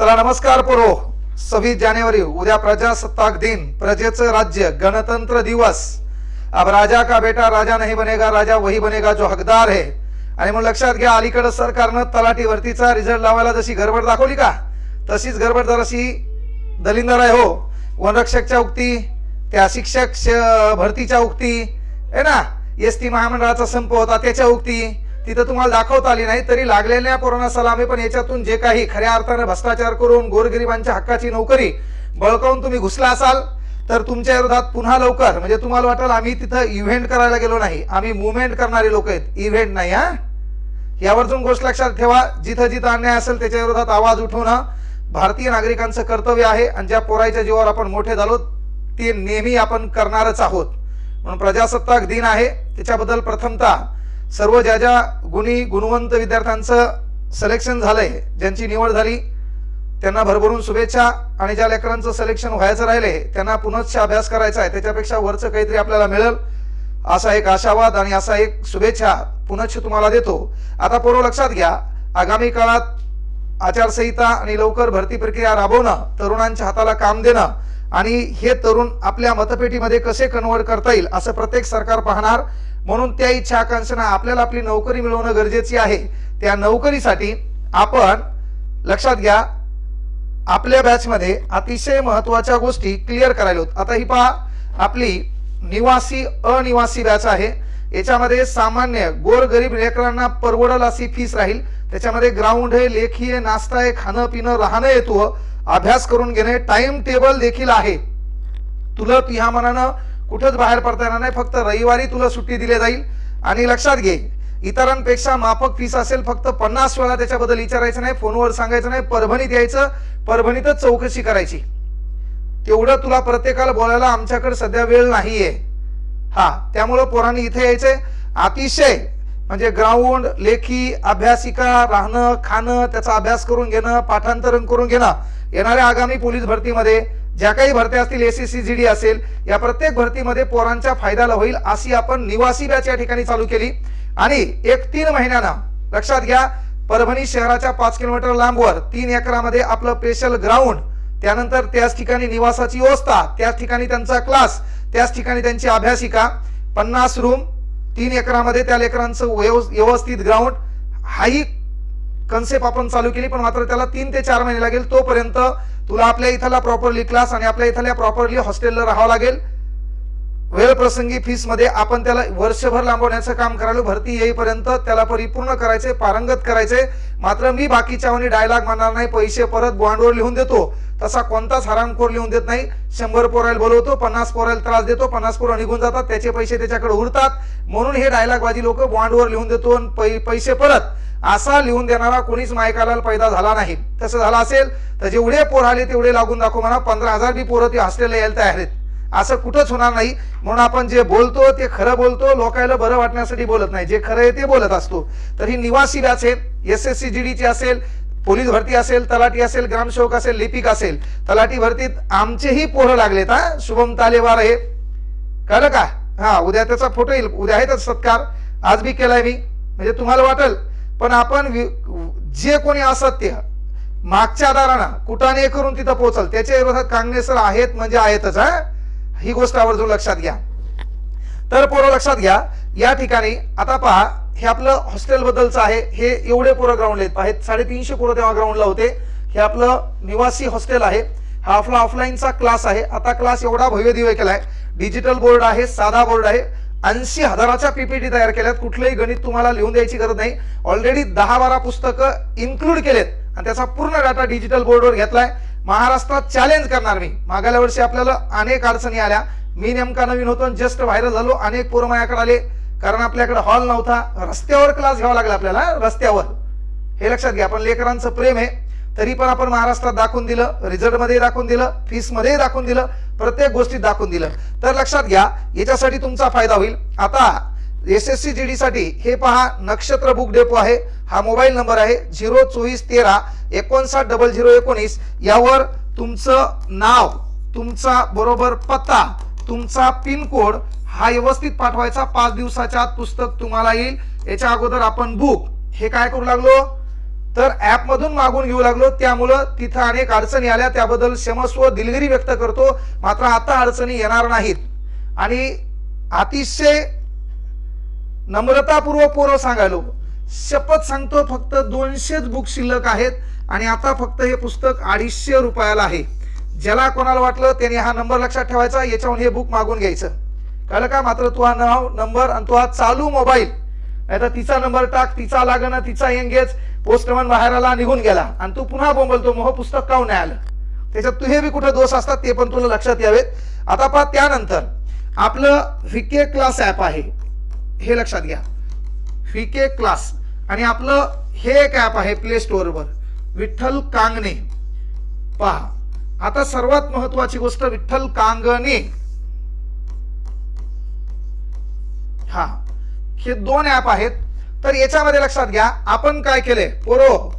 चला नमस्कार पुरो. सव्वीस जानेवारी उद्या प्रजासत्ताक दिन प्रजेचं राज्य गणतंत्र दिवस. अब राजा का बेटा राजा नहीं बनेगा राजा वही बनेगा जो हकदार आहे आणि मग लक्षात घ्या अलीकडं सरकारनं तलाठी भरतीचा रिझल्ट लावायला जशी गडबड दाखवली का तशीच गडबड जराशी दलिंदर आहे हो वनरक्षकच्या उक्ती त्या शिक्षक श- भरतीच्या उक्ती आहे ना? एस टी महामंडळाचा संप होता त्याच्या उक्ती तिथं तुम्हाला दाखवता आली नाही तरी लागलेल्या कोरोना सलामी पण याच्यातून जे काही खऱ्या अर्थानं भ्रष्टाचार करून गोरगरिबांच्या हक्काची नोकरी बळकावून तुम्ही घुसला असाल तर तुमच्या विरोधात पुन्हा लवकर म्हणजे तुम्हाला वाटेल आम्ही तिथं इव्हेंट करायला गेलो नाही आम्ही मुवमेंट करणारे लोक आहेत इव्हेंट नाही हा? यावरतून गोष्ट लक्षात ठेवा जिथं जिथं अन्याय असेल त्याच्या विरोधात आवाज उठवणं भारतीय नागरिकांचं कर्तव्य आहे आणि ज्या पोराईच्या जीवावर आपण मोठे झालो ते नेहमी आपण करणारच आहोत. म्हणून प्रजासत्ताक दिन आहे त्याच्याबद्दल प्रथमतः सर्व ज्या ज्या गुणी गुणवंत विद्यार्थ्यांचं सिलेक्शन झालंय ज्यांची निवड झाली त्यांना भरभरून शुभेच्छा आणि ज्या लेकरांचं सिलेक्शन व्हायचं राहिले त्यांना पुनश्च अभ्यास करायचा आहे. त्याच्यापेक्षा वरचं काहीतरी आपल्याला मिळेल असा एक आशावाद आणि असा एक शुभेच्छा पुनश्च तुम्हाला देतो. आता पूर्व लक्षात घ्या आगामी काळात आचारसंहिता आणि लवकर भरती प्रक्रिया राबवणं तरुणांच्या हाताला काम देणं आणि हे तरुण आपल्या मतपेटीमध्ये कसे कन्वर्ट करता येईल असं प्रत्येक सरकार पाहणार. म्हणून त्या इच्छा आकांक्षांना आपल्याला आपली नोकरी मिळवणं गरजेची आहे. त्या नोकरीसाठी आपण लक्षात घ्या आपल्या बॅचमध्ये अतिशय महत्त्वाच्या गोष्टी क्लिअर करायला होत. आता ही पहा आपली निवासी अनिवासी बॅच आहे. याच्यामध्ये सामान्य गोरगरीब लेकरांना परवडल अशी फीस राहील. त्याच्यामध्ये ग्राउंड आहे लेखी आहे नाश्ता आहे खाणं पिणं राहणं येतो अभ्यास करून घेणे टाइम टेबल देखील आहे. तुला ह्या मनानं कुठंच बाहेर पडता येणार नाही. फक्त रविवारी तुला सुट्टी दिली जाईल. आणि लक्षात घे इतरांपेक्षा माफक फीस असेल फक्त पन्नास वेळा त्याच्याबद्दल विचारायचं नाही फोनवर सांगायचं नाही परभणीत यायचं परभणीतच चौकशी करायची. तेवढं तुला प्रत्येकाला बोलायला आमच्याकडे सध्या वेळ नाहीये. हा त्यामुळं पोरांनी इथे यायचंय. अतिशय म्हणजे ग्राउंड लेखी अभ्यासिका राहणं खाणं त्याचा अभ्यास करून घेणं पाठांतरण करून घेणं येणाऱ्या आगामी पोलीस भरतीमध्ये ज्या काही भरत्या असतील एसीसी सी जी डी असेल या प्रत्येक भरतीमध्ये पोरांच्या फायद्याला होईल अशी आपण निवासी बॅच या ठिकाणी चालू केली. आणि एक तीन महिन्यानं लक्षात घ्या परभणी शहराच्या पाच किलोमीटर लांबवर तीन एकरामध्ये आपलं स्पेशल ग्राउंड त्यानंतर त्याच ठिकाणी निवासाची व्यवस्था त्याच ठिकाणी त्यांचा क्लास त्याच ठिकाणी त्यांची अभ्यासिका पन्नास रूम तीन एकरामध्ये त्या लेकरांचं व्यव- व्यवस्थित ग्राउंड हाही कन्सेप्ट आपण चालू केली पण मात्र त्याला तीन ते चार महिने लागेल. तोपर्यंत तुला आपल्या इथला प्रॉपरली क्लास आणि आपल्या इथल्या प्रॉपरली हॉस्टेलला राहावं लागेल. वेळ प्रसंगी फीसमध्ये आपण त्याला वर्षभर लांबवण्याचं काम करायला भरती येईपर्यंत त्याला परिपूर्ण करायचे पारंगत करायचे. मात्र मी बाकीच्या डायलॉग म्हणणार नाही पैसे परत बॉन्डवर लिहून देतो. तसा कोणताच हरामखोर लिहून देत नाही. शंभर पोरायला बोलवतो पन्नास पोरायला त्रास देतो पन्नास पोरं निघून जातात त्याचे पैसे त्याच्याकडे उरतात. म्हणून हे डायलॉगबाजी लोक बॉन्डवर लिहून देतो आणि पै- पैसे परत असा लिहून देणारा कोणीच मायकाला पैदा झाला नाही. तसं झालं असेल तर जेवढे पोर आले तेवढे लागून दाखव म्हणा पंधरा हजार बी पोरं ते हॉस्टेलला यायला तयार आहेत. असं कुठंच होणार नाही. म्हणून आपण जे बोलतो ते खरं बोलतो लोकायला बरं वाटण्यासाठी बोलत नाही. जे खरं आहे ते बोलत असतो. तर ही निवासी बॅच आहे. एस एस सी जी डीची असेल पोलीस भरती असेल तलाठी असेल ग्रामसेवक असेल लिपिक असेल. तलाठी भरतीत आमचेही पोरं लागलेत हा. शुभम तालेवार आहे. कळलं का? हा उद्या त्याचा फोटो येईल. उद्या आहे त्याचा सत्कार. आज बी केलाय मी. म्हणजे तुम्हाला वाटेल पण आपण वि- जे कोणी असत्य मागच्या दारानं कुटाने करून तिथं पोहोचल. त्याच्या विरोधात काँग्रेस आहेत म्हणजे आहेतच हा? ही गोष्ट आवर्जून लक्षात घ्या. तर पोरं लक्षात घ्या या ठिकाणी आता पहा हे आपलं हॉस्टेल बद्दलचं आहे हे एवढे पोरं ग्राउंड आहेत आहेत साडेतीनशे पोरं तेव्हा ग्राउंडला होते. हे आपलं निवासी हॉस्टेल आहे. हा आपला ऑफलाईनचा क्लास आहे. आता क्लास एवढा भव्य दिव्य केलाय. डिजिटल बोर्ड आहे साधा बोर्ड आहे. ऐंशी हजाराच्या पीपीटी तयार केल्यात. कुठलंही गणित तुम्हाला लिहून द्यायची गरज नाही. ऑलरेडी दहा बारा पुस्तकं इन्क्लूड केलेत. आणि त्याचा पूर्ण डाटा डिजिटल बोर्डवर घेतलाय. महाराष्ट्रात चॅलेंज करणार मी. मागल्या वर्षी आपल्याला अनेक अडचणी आल्या. मी नेमका नवीन होतो जस्ट व्हायरल झालो. अनेक पोरं माझ्याकडे आले. कारण आपल्याकडे हॉल नव्हता. रस्त्यावर क्लास घ्यावा लागला आपल्याला. रस्त्यावर. हे लक्षात घ्या. पण लेकरांचं प्रेम आहे. तरी पण आपण महाराष्ट्रात दाखवून दिलं रिझल्टमध्ये दाखवून दिलं फीसमध्ये दाखवून दिलं प्रत्येक गोष्टीत दाखवून दिलं. तर लक्षात घ्या याच्यासाठी तुमचा फायदा होईल. आता S S C G D साठी हे पहा नक्षत्र बुक डेपो आहे. हा मोबाईल नंबर आहे झिरो चोवीस तेरा एकोणसाठ डबल झिरो एकोणीस. यावर तुमचं नाव तुमचा बरोबर पत्ता तुमचा पिनकोड हा व्यवस्थित पाठवायचा. पाच दिवसाच्या आत पुस्तक तुम्हाला येईल. याच्या अगोदर आपण बुक हे काय करू लागलो? तर ॲपमधून मागून घेऊ लागलो. त्यामुळं तिथं अनेक अडचणी आल्या. त्याबद्दल क्षमस्व दिलगिरी व्यक्त करतो. मात्र आता अडचणी येणार नाहीत. आणि अतिशय नम्रतापूर्वक पोरं सांगायलो. शपथ सांगतो फक्त दोनशेच बुक शिल्लक आहेत. आणि आता फक्त हे पुस्तक अडीचशे रुपयाला आहे. ज्याला कोणाला वाटलं त्याने हा नंबर लक्षात ठेवायचा. याच्याहून हे बुक मागून घ्यायचं. कळलं का? मात्र तू हा नाव नंबर आणि तो हा चालू मोबाईल नाही तर तिचा नंबर टाक तिचा लागणं तिचा एंगेज पोस्टमन बाहेर आला निघून गेला. आणि तू पुन्हा बोंबलतो मोह पुस्तक काऊन नाही आलं? त्याच्यात तुझे बी कुठे दोष असतात ते पण तुला लक्षात यावेत. आता पहा त्यानंतर आपलं व्हीके क्लास ॲप आहे. हे लक्षात घ्या. व्हीके क्लास आणि आपलं हे एक ॲप आहे प्ले स्टोअरवर विठ्ठल कांगणे. पहा. आता सर्वात महत्वाची गोष्ट विठ्ठल कांगणे. हा. हे दोन ॲप आहेत. तर याच्यामध्ये लक्षात घ्या आपण काय केले? पोरो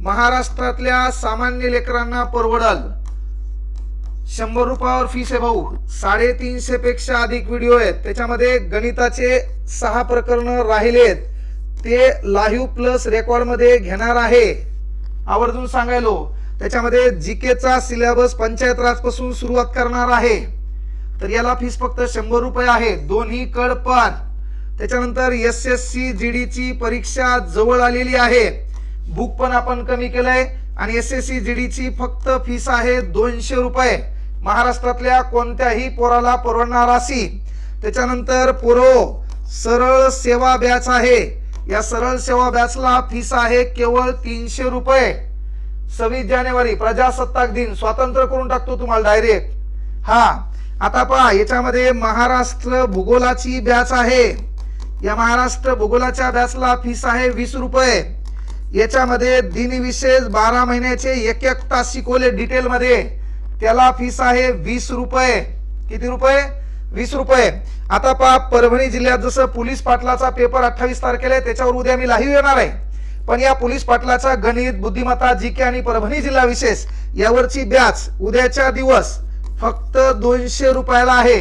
महाराष्ट्रातल्या सामान्य लेकरांना परवडल. शंभर रुपयावर फीस आहे भाऊ. साडेतीनशे पेक्षा अधिक व्हिडिओ आहेत. त्याच्यामध्ये गणिताचे सहा प्रकरण राहिलेत. ते लाईव्ह प्लस रेकॉर्डमध्ये घेणार आहे. आवर्जून सांगायलो. त्याच्यामध्ये जीकेचा सिलेबस पंचायत राजपासून सुरुवात करणार आहे. तर याला फीस फक्त शंभर रुपये आहे. दोन्ही कड पण त्याच्यानंतर एस एस सी जी ची परीक्षा जवळ आलेली आहे. बुक पण आपण कमी केलंय आणि एस एस सी जी ची फक्त फीस आहे दोनशे रुपये. महाराष्ट्रातल्या कोणत्याही पोराला परवडणार अशी. त्याच्यानंतर पोरो सरळ सेवा बॅच आहे. या सरळ सेवा बॅचला फीस आहे केवळ तीनशे रुपये. सव्वीस जानेवारी प्रजासत्ताक दिन. स्वातंत्र्य करून टाकतो तुम्हाला डायरेक्ट हा आता पहा याच्यामध्ये महाराष्ट्र भूगोलाची बॅच आहे. या महाराष्ट्र भूगोलाच्या अभ्यासाला फीस आहे वीस रुपये. याच्यामध्ये दिनविशेष बारा महिन्याचे एक एक तास शिकवले डिटेलमध्ये. त्याला फीस आहे वीस रुपये. किती रुपये? वीस रुपये. आता पहा परभणी जिल्ह्यात जसं पोलीस पाटलाचा पेपर अठ्ठावीस तारखेला आहे त्याच्यावर उद्या मी लाईव्ह येणार आहे. पण या पोलीस पाटलाचा गणित बुद्धिमत्ता जी के आणि परभणी जिल्हा विशेष यावरची बॅच उद्याच्या दिवस फक्त दोनशे रुपयाला आहे.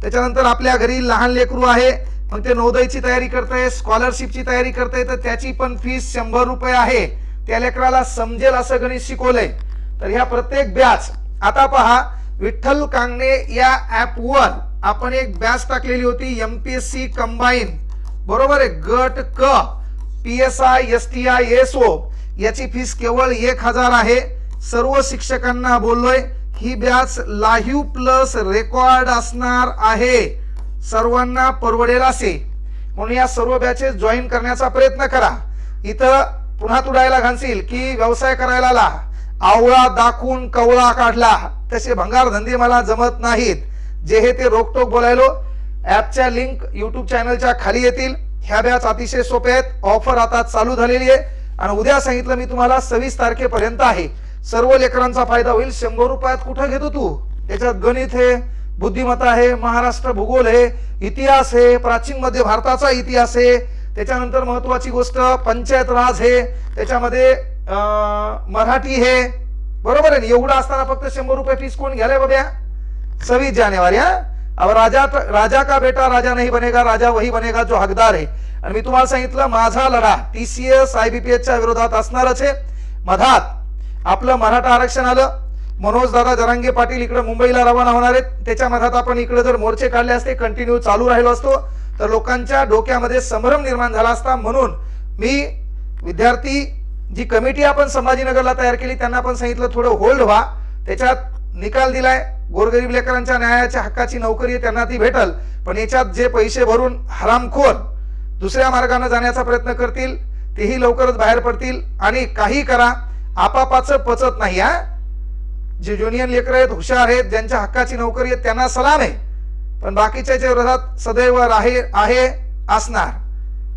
त्याच्यानंतर आपल्या घरी लहान लेकरू आहे मग ते नवोदयची तयारी करताय स्कॉलरशिपची तयारी करताय तर त्याची पण फीस शंभर रुपये आहे. त्या लेकराला समजेल असं गणित शिकवलंय. तर ह्या प्रत्येक बॅच आता पहा विठ्ठल कांगणे या ऍपवर आपण एक बॅच टाकलेली होती एम पी सी कंबाईन बरोबर आहे गट क P S I S T I S O याची फीस केवळ एक हजार आहे. सर्व शिक्षकांना बोललोय ही बॅच लाईव्ह प्लस रेकॉर्ड असणार आहे. सर्वांना परवडेल असे. म्हणून या सर्व बॅचेस जॉईन करण्याचा प्रयत्न करा. इथं पुन्हा तुडायला घालशील की व्यवसाय करायला ला आवळा दाखवून कवळा काढला. तसे भंगार धंदे मला जमत नाहीत. जे हे ते रोकटोक बोलायलो. ॲपच्या लिंक यूट्यूब चॅनलच्या खाली येतील. ह्या बॅच अतिशय सोप्या आहेत. ऑफर आता चालू झालेली आहे. आणि उद्या सांगितलं मी तुम्हाला सव्वीस तारखेपर्यंत आहे. सर्व लेकरांचा फायदा होईल. शंभर रुपयात कुठं घेतो तू? त्याच्यात गणित आहे बुद्धिमत्ता आहे महाराष्ट्र भूगोल आहे इतिहास आहे प्राचीन मध्य भारताचा इतिहास आहे. त्याच्यानंतर महत्वाची गोष्ट पंचायत राज आहे त्याच्यामध्ये मराठी आहे बरोबर आहे ना? एवढं असताना फक्त शंभर रुपये फीस कोण घ्यायला बाब्या सव्वीस जानेवारी हा? अब राजा राजा का बेटा? राजा नहीं बनेगा राजा वही बनेगा जो हकदार आहे. आणि मी तुम्हाला सांगितलं माझा लढा टीसीएस आयबीपीएसच्या विरोधात असणारच आहे. मधात आपलं मराठा आरक्षण आलं. मनोज दादा जरांगे पाटील इकडे मुंबईला रवाना होणार आहेत. त्याच्या मधात आपण इकडे जर मोर्चे काढले असते कंटिन्यू चालू राहिलो असतो तर लोकांच्या डोक्यामध्ये संभ्रम निर्माण झाला असता. म्हणून मी विद्यार्थी जी कमिटी आपण संभाजीनगरला तयार केली त्यांना पण सांगितलं थोडं होल्ड व्हा. त्याच्यात निकाल दिलाय. गोरगरीब लेकरांच्या न्यायाच्या हक्काची नोकरी आहे, त्यांना ती भेटल. पण याच्यात जे पैसे भरून हरामखोर दुसऱ्या मार्गाने जाण्याचा प्रयत्न करतील तेही लवकरच बाहेर पडतील. आणि काही करा आपापाचं पचत नाही हा. जे ज्युनियन लेकर आहेत हुशार आहेत ज्यांच्या हक्काची नोकरी आहे त्यांना सलाम आहे. पण बाकीच्या विरोधात सदैव आहे आहे असणार.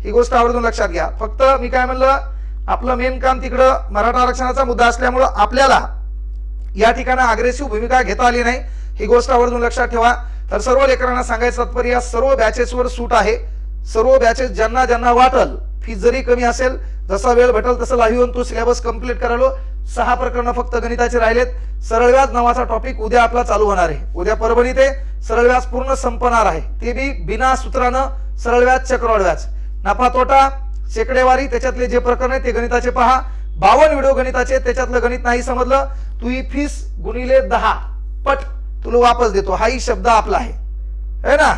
ही गोष्ट आवर्जून लक्षात घ्या. फक्त मी काय म्हणलं आपलं मेन काम तिकडं मराठा आरक्षणाचा मुद्दा असल्यामुळं आपल्याला या ठिकाणी अग्रेसिव्ह भूमिका घेता आली नाही. ही गोष्ट आवर्जून लक्षात ठेवा. तर सर्व लेकरांना सांगायचं तात्पर्य या सर्व बॅचेसवर सूट आहे. सर्व बॅचेस ज्यांना ज्यांना वाटल फी जरी कमी असेल जसा वेळ भेटल तसं लाईव्ह येऊन तो सिलेबस कंप्लीट करालो सहा प्रकरण फक्त गणिताचे राहिलेत. सरळ व्याज नावाचा टॉपिक उद्या आपला चालू होणार आहे. उद्या परभणी ते सरळ व्याज पूर्ण संपणार आहे. ते बी बिना सूत्रानं सरळ व्याज चक्रवाढ व्याज. नफा तोटा शेकडेवारी त्याच्यातले जे प्रकरण आहे ते गणिताचे पहा. बावन व्हिडिओ गणिताचे त्याच्यातलं गणित नाही समजलं. तू ही फीस गुणिले दहा. पट तुला वापस देतो. हाही शब्द आपला आहे. है ना?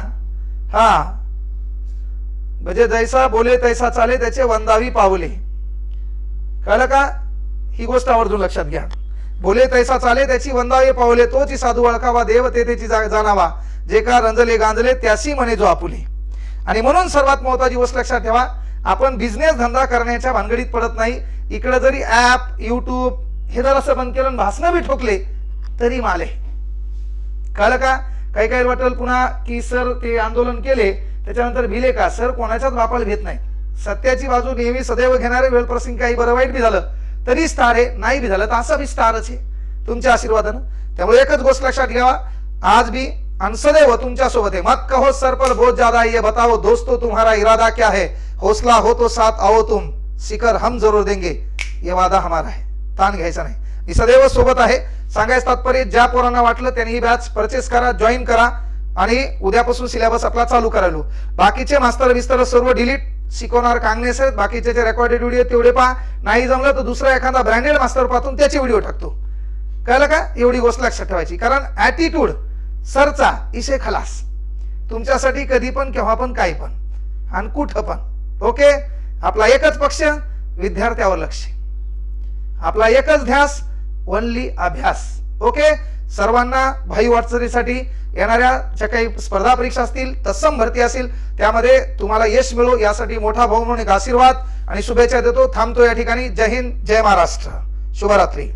हा. म्हणजे जैसा बोले तैसा चाले त्याचे वंदावी पावले. कळलं का? ही गोष्ट आवर्जून लक्षात घ्या. बोले तैसा चाले त्याची वंदावे पावले तोची साधू वळखावा देव तेथेची जा- जाणावा. जे का रंजले गांजले त्याशी म्हणे जो आपुले. आणि म्हणून सर्वात महत्वाची गोष्ट लक्षात ठेवा आपण बिझनेस धंदा करण्याच्या भानगडीत पडत नाही. इकडे जरी ऍप युट्यूब हे जर असं बंद केलं आणि भाषणं बी ठोकले तरी माले. कळलं का? काही काही वाटेल पुन्हा की सर ते आंदोलन केले त्याच्यानंतर भिले का? सर कोणाच्याच बापाला घेत नाही. सत्याची बाजू नेहमी सदैव घेणारे वेळ प्रसंग काही बरं वाईट बी झालं. तरी स्टार आहे नाही बी झालं तर असं बी स्टारच आहे. तुमच्या आशीर्वादानं. त्यामुळे एकच गोष्ट लक्षात घ्यावा आज भी आणि सदैव तुमच्यासोबत आहे. मत कहो सर पर बहुत ज्यादा ये बताओ दोस्तों तुम्हारा इरादा क्या है? हौसला हो तो साथ आओ तुम. शिखर हम जरूर देंगे. ये वादा हमारा आहे ताण घ्यायचा नाही. मी सदैव सोबत आहे. सांगायचं तात्पर्य ज्या पोरांना वाटलं त्यांनी ही बॅच परचेस करा जॉईन करा. आणि उद्यापासून सिलेबस आपला चालू करायलो. बाकीचे मास्तर विस्तर सर्व डिलीट शिकवणार कांगणेस आहेत बाकीचे जे रेकॉर्डेड व्हिडिओ तेवढे पहा. नाही जमलं तर दुसरा एखादा ब्रँडेड मास्टर पाहून त्याचे व्हिडिओ टाकतो. कळलं का? एवढी गोष्ट लक्षात ठेवायची. कारण ॲटिट्यूड सरचा इशे खलास. तुमच्यासाठी कधी पण केव्हा पण काही पण. आणि कुठं पण. ओके? आपला एकच पक्ष विद्यार्थ्यावर लक्ष. आपला एकच ध्यास ओनली अभ्यास. ओके? सर्वांना भाई वाटचालीसाठी येणाऱ्या ज्या काही स्पर्धा परीक्षा असतील तत्सम भरती असेल त्यामध्ये तुम्हाला यश मिळो यासाठी मोठा भाऊ म्हणून एक आशीर्वाद आणि शुभेच्छा देतो. थांबतो या ठिकाणी. जय हिंद जय महाराष्ट्र. शुभरात्री.